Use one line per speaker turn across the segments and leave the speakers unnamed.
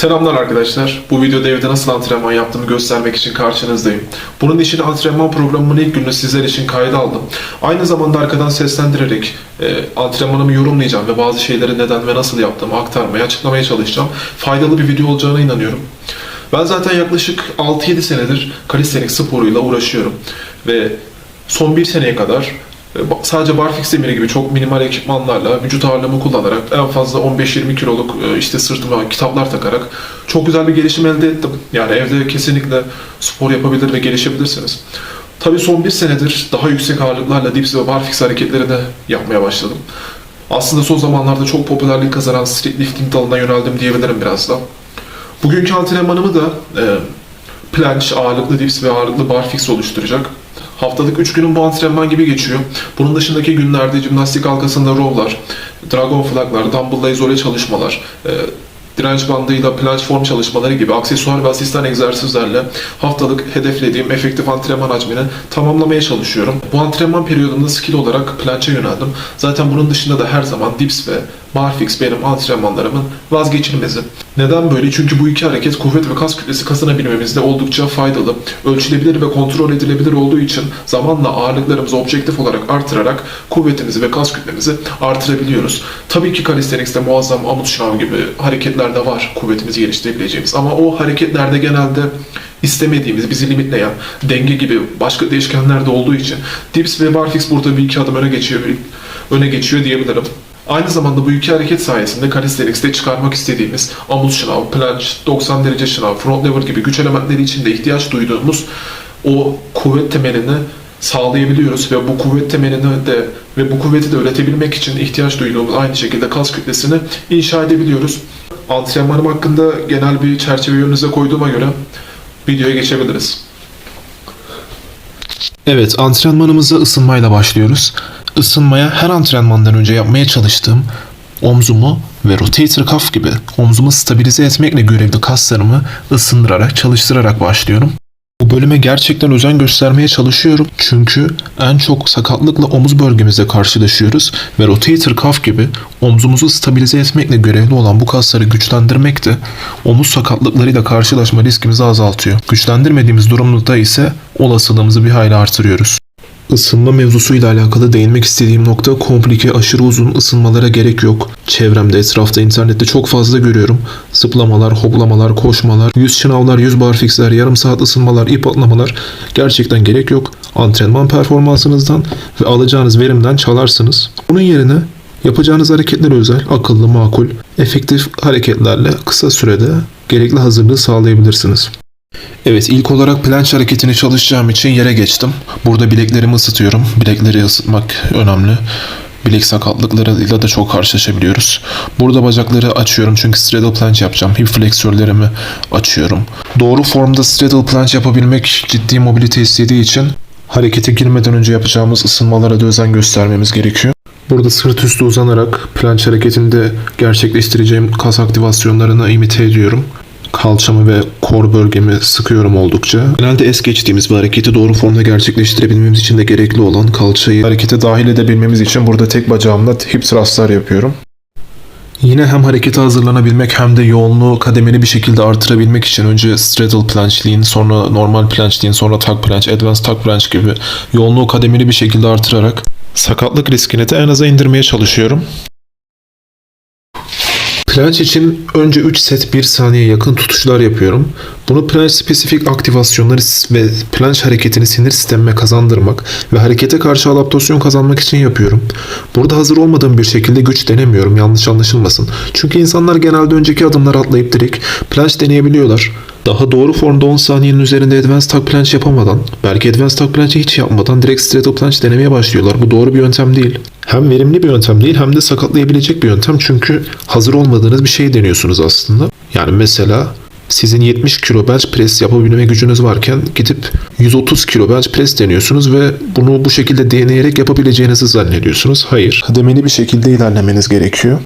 Selamlar arkadaşlar. Bu videoda evde nasıl antrenman yaptığımı göstermek için karşınızdayım. Bunun için antrenman programımın ilk gününü sizler için kayda aldım. Aynı zamanda arkadan seslendirerek e, antrenmanımı yorumlayacağım ve bazı şeyleri neden ve nasıl yaptığımı aktarmaya, açıklamaya çalışacağım. Faydalı bir video olacağına inanıyorum. Ben zaten yaklaşık 6-7 senedir kalistenik sporuyla uğraşıyorum. Ve son bir seneye kadar sadece barfix demiri gibi çok minimal ekipmanlarla vücut ağırlığımı kullanarak en fazla 15-20 kiloluk e, işte sırtıma kitaplar takarak çok güzel bir gelişim elde ettim. Yani evde kesinlikle spor yapabilir ve gelişebilirsiniz. Tabii son bir senedir daha yüksek ağırlıklarla dips ve barfix hareketlerini yapmaya başladım. Aslında son zamanlarda çok popülerlik kazanan street lifting dalına yöneldim diyebilirim biraz da. Bugünkü antrenmanımı da e, planche, ağırlıklı dips ve ağırlıklı barfix oluşturacak. Haftalık 3 günün bu antrenman gibi geçiyor. Bunun dışındaki günlerde jimnastik halkasında rowlar, dragon flaglar, dumbbell'la izole çalışmalar, e, direnç bandıyla planche form çalışmaları gibi aksesuar ve asistan egzersizlerle haftalık hedeflediğim efektif antrenman hacmini tamamlamaya çalışıyorum. Bu antrenman periyodunda skill olarak planche yöneldim. Zaten bunun dışında da her zaman dips ve barfix benim antrenmanlarımın vazgeçilmezi. Neden böyle? Çünkü bu iki hareket kuvvet ve kas kütlesi kazanabilmemizde oldukça faydalı. Ölçülebilir ve kontrol edilebilir olduğu için zamanla ağırlıklarımızı objektif olarak artırarak kuvvetimizi ve kas kütlemizi artırabiliyoruz. Tabii ki calisthenics'te muazzam amut şınav gibi hareketler de var kuvvetimizi geliştirebileceğimiz. Ama o hareketlerde genelde istemediğimiz, bizi limitleyen denge gibi başka değişkenler de olduğu için dips ve barfix burada bir iki adım öne geçiyor, öne geçiyor diyebilirim. Aynı zamanda bu iki hareket sayesinde calisthenics'te çıkarmak istediğimiz amut şınav, planche, 90 derece şınav, front lever gibi güç elementleri için de ihtiyaç duyduğumuz o kuvvet temelini sağlayabiliyoruz ve bu kuvvet temelini de ve bu kuvveti de üretebilmek için ihtiyaç duyduğumuz aynı şekilde kas kütlesini inşa edebiliyoruz. Antrenmanım hakkında genel bir çerçeve önünüze koyduğuma göre videoya geçebiliriz.
Evet, antrenmanımıza ısınmayla başlıyoruz. Isınmaya her antrenmandan önce yapmaya çalıştığım omzumu ve rotator cuff gibi omzumu stabilize etmekle görevli kaslarımı ısındırarak, çalıştırarak başlıyorum. Bu bölüme gerçekten özen göstermeye çalışıyorum çünkü en çok sakatlıkla omuz bölgemizde karşılaşıyoruz ve rotator cuff gibi omzumuzu stabilize etmekle görevli olan bu kasları güçlendirmek de omuz sakatlıklarıyla karşılaşma riskimizi azaltıyor. Güçlendirmediğimiz durumda ise olasılığımızı bir hayli artırıyoruz. Isınma mevzusuyla alakalı değinmek istediğim nokta komplike aşırı uzun ısınmalara gerek yok. Çevremde, etrafta, internette çok fazla görüyorum. Zıplamalar, hoplamalar, koşmalar, yüz şınavlar, yüz barfixler, yarım saat ısınmalar, ip atlamalar gerçekten gerek yok. Antrenman performansınızdan ve alacağınız verimden çalarsınız. Bunun yerine yapacağınız hareketler özel, akıllı, makul, efektif hareketlerle kısa sürede gerekli hazırlığı sağlayabilirsiniz. Evet ilk olarak planche hareketini çalışacağım için yere geçtim. Burada bileklerimi ısıtıyorum. Bilekleri ısıtmak önemli. Bilek sakatlıklarıyla da çok karşılaşabiliyoruz. Burada bacakları açıyorum çünkü straddle planche yapacağım. Hip fleksörlerimi açıyorum. Doğru formda straddle planche yapabilmek ciddi mobilite istediği için harekete girmeden önce yapacağımız ısınmalara da özen göstermemiz gerekiyor. Burada sırt üstü uzanarak planche hareketinde gerçekleştireceğim kas aktivasyonlarını imite ediyorum. Kalçamı ve kor bölgemi sıkıyorum oldukça. Genelde es geçtiğimiz bir hareketi doğru formda gerçekleştirebilmemiz için de gerekli olan kalçayı harekete dahil edebilmemiz için burada tek bacağımla hip thrustlar yapıyorum. Yine hem harekete hazırlanabilmek hem de yoğunluğu kademeli bir şekilde artırabilmek için önce straddle planchliğin, sonra normal planchliğin, sonra tuck planch, advanced tuck planch gibi yoğunluğu kademeli bir şekilde artırarak sakatlık riskini de en aza indirmeye çalışıyorum. Planche için önce 3 set 1 saniye yakın tutuşlar yapıyorum. Bunu planche spesifik aktivasyonları ve planche hareketini sinir sistemime kazandırmak ve harekete karşı adaptasyon kazanmak için yapıyorum. Burada hazır olmadığım bir şekilde güç denemiyorum yanlış anlaşılmasın. Çünkü insanlar genelde önceki adımları atlayıp direkt planche deneyebiliyorlar. Daha doğru formda 10 saniyenin üzerinde advanced tuck planche yapamadan, belki advanced tuck planche hiç yapmadan direkt straddle planche denemeye başlıyorlar. Bu doğru bir yöntem değil. Hem verimli bir yöntem değil hem de sakatlayabilecek bir yöntem çünkü hazır olmadığınız bir şey deniyorsunuz aslında. Yani mesela sizin 70 kilo bench press yapabilme gücünüz varken gidip 130 kilo bench press deniyorsunuz ve bunu bu şekilde deneyerek yapabileceğinizi zannediyorsunuz. Hayır. Kademeli bir şekilde ilerlemeniz gerekiyor.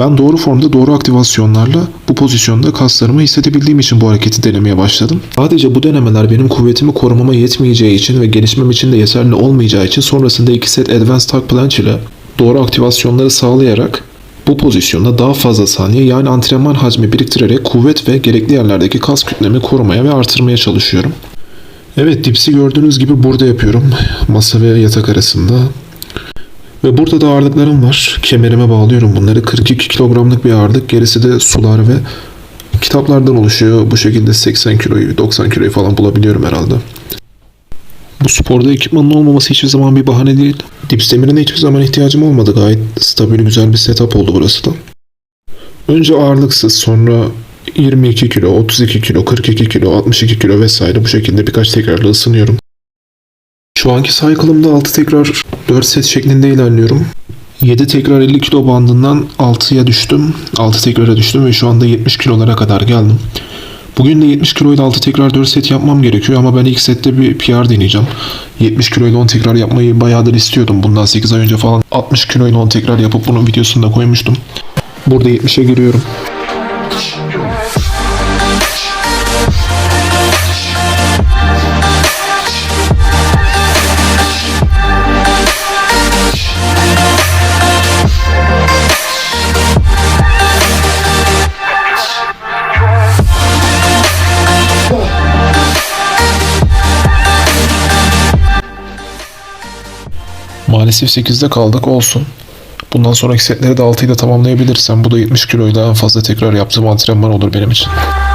Ben doğru formda doğru aktivasyonlarla bu pozisyonda kaslarımı hissedebildiğim için bu hareketi denemeye başladım. Sadece bu denemeler benim kuvvetimi korumama yetmeyeceği için ve gelişmem için de yeterli olmayacağı için sonrasında 2 set advanced tuck planche ile doğru aktivasyonları sağlayarak Bu pozisyonda daha fazla saniye yani antrenman hacmi biriktirerek kuvvet ve gerekli yerlerdeki kas kütlemi korumaya ve artırmaya çalışıyorum. Evet dipsi gördüğünüz gibi burada yapıyorum. Masa ve yatak arasında. Ve burada da ağırlıklarım var. Kemerime bağlıyorum bunları. 42 kilogramlık bir ağırlık. Gerisi de sular ve kitaplardan oluşuyor. Bu şekilde 80 kiloyu, 90 kiloyu falan bulabiliyorum herhalde. Bu sporda ekipmanın olmaması hiçbir zaman bir bahane değil. Dips demirine hiçbir zaman ihtiyacım olmadı. Gayet stabil güzel bir setup oldu burası da. Önce ağırlıksız sonra 22 kilo, 32 kilo, 42 kilo, 62 kilo vesaire bu şekilde birkaç tekrarla ısınıyorum. Şu anki cycle'ımda 6 tekrar 4 set şeklinde ilerliyorum. 7 tekrar 50 kilo bandından 6'ya düştüm. 6 tekrara düştüm ve şu anda 70 kilolara kadar geldim. Bugün de 70 kiloyla 6 tekrar 4 set yapmam gerekiyor ama ben ilk sette bir PR deneyeceğim. 70 kiloyla 10 tekrar yapmayı bayağıdır istiyordum. Bundan 8 ay önce falan 60 kiloyla 10 tekrar yapıp bunun videosunu da koymuştum. Burada 70'e giriyorum. Maalesef 8'de kaldık olsun. Bundan sonraki setleri de 6 ile tamamlayabilirsem bu da 70 kiloyla en fazla tekrar yaptığım antrenman olur benim için.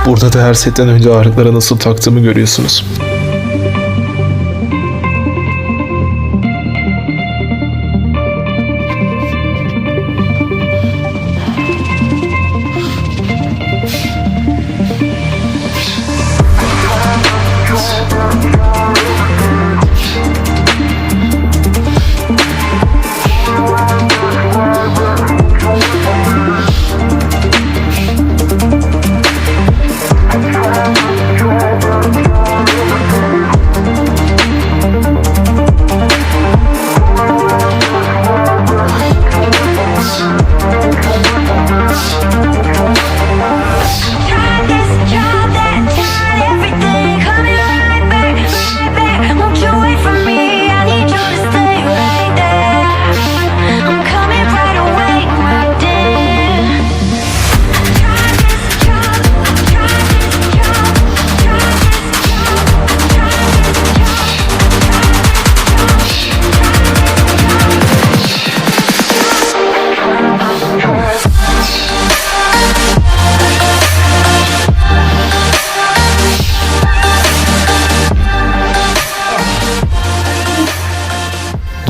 Burada da her setten önce ağırlıklara nasıl taktığımı görüyorsunuz.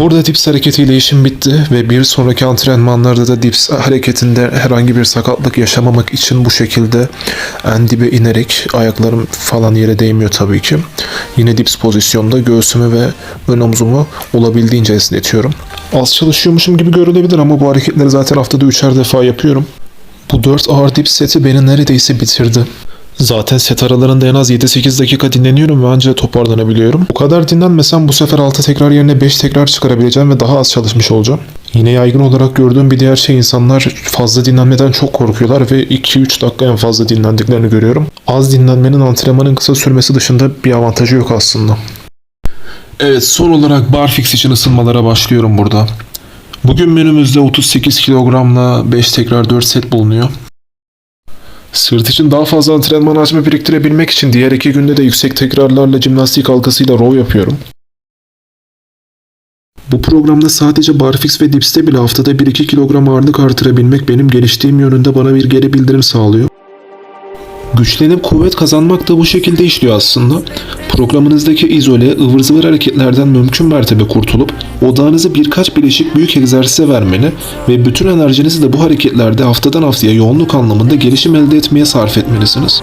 Burada dips hareketiyle işim bitti ve bir sonraki antrenmanlarda da dips hareketinde herhangi bir sakatlık yaşamamak için bu şekilde en dibe inerek ayaklarım falan yere değmiyor tabii ki. Yine dips pozisyonda göğsümü ve ön omzumu olabildiğince esnetiyorum. Az çalışıyormuşum gibi görülebilir ama bu hareketleri zaten haftada üçer defa yapıyorum. Bu 4 ağır dips seti beni neredeyse bitirdi. Zaten set aralarında en az 7-8 dakika dinleniyorum ve ancak toparlanabiliyorum. Bu kadar dinlenmesem bu sefer 6 tekrar yerine 5 tekrar çıkarabileceğim ve daha az çalışmış olacağım. Yine yaygın olarak gördüğüm bir diğer şey insanlar fazla dinlenmeden çok korkuyorlar ve 2-3 dakika en fazla dinlendiklerini görüyorum. Az dinlenmenin antrenmanın kısa sürmesi dışında bir avantajı yok aslında. Evet son olarak barfix için ısınmalara başlıyorum burada. Bugün menümüzde 38 kilogramla 5 tekrar 4 set bulunuyor. Sırt için daha fazla antrenman hacmi biriktirebilmek için diğer iki günde de yüksek tekrarlarla jimnastik halkasıyla row yapıyorum. Bu programda sadece barfix ve dipste bile haftada 1-2 kilogram ağırlık artırabilmek benim geliştiğim yönünde bana bir geri bildirim sağlıyor. Güçlenip kuvvet kazanmak da bu şekilde işliyor aslında. Programınızdaki izole, ıvır zıvır hareketlerden mümkün mertebe kurtulup odağınızı birkaç bileşik büyük egzersize vermeni ve bütün enerjinizi de bu hareketlerde haftadan haftaya yoğunluk anlamında gelişim elde etmeye sarf etmelisiniz.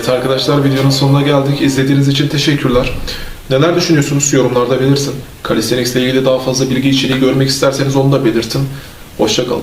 Evet arkadaşlar videonun sonuna geldik. İzlediğiniz için teşekkürler. Neler düşünüyorsunuz yorumlarda belirtin. Calisthenics ile ilgili daha fazla bilgi içeriği görmek isterseniz onu da belirtin. Hoşçakalın.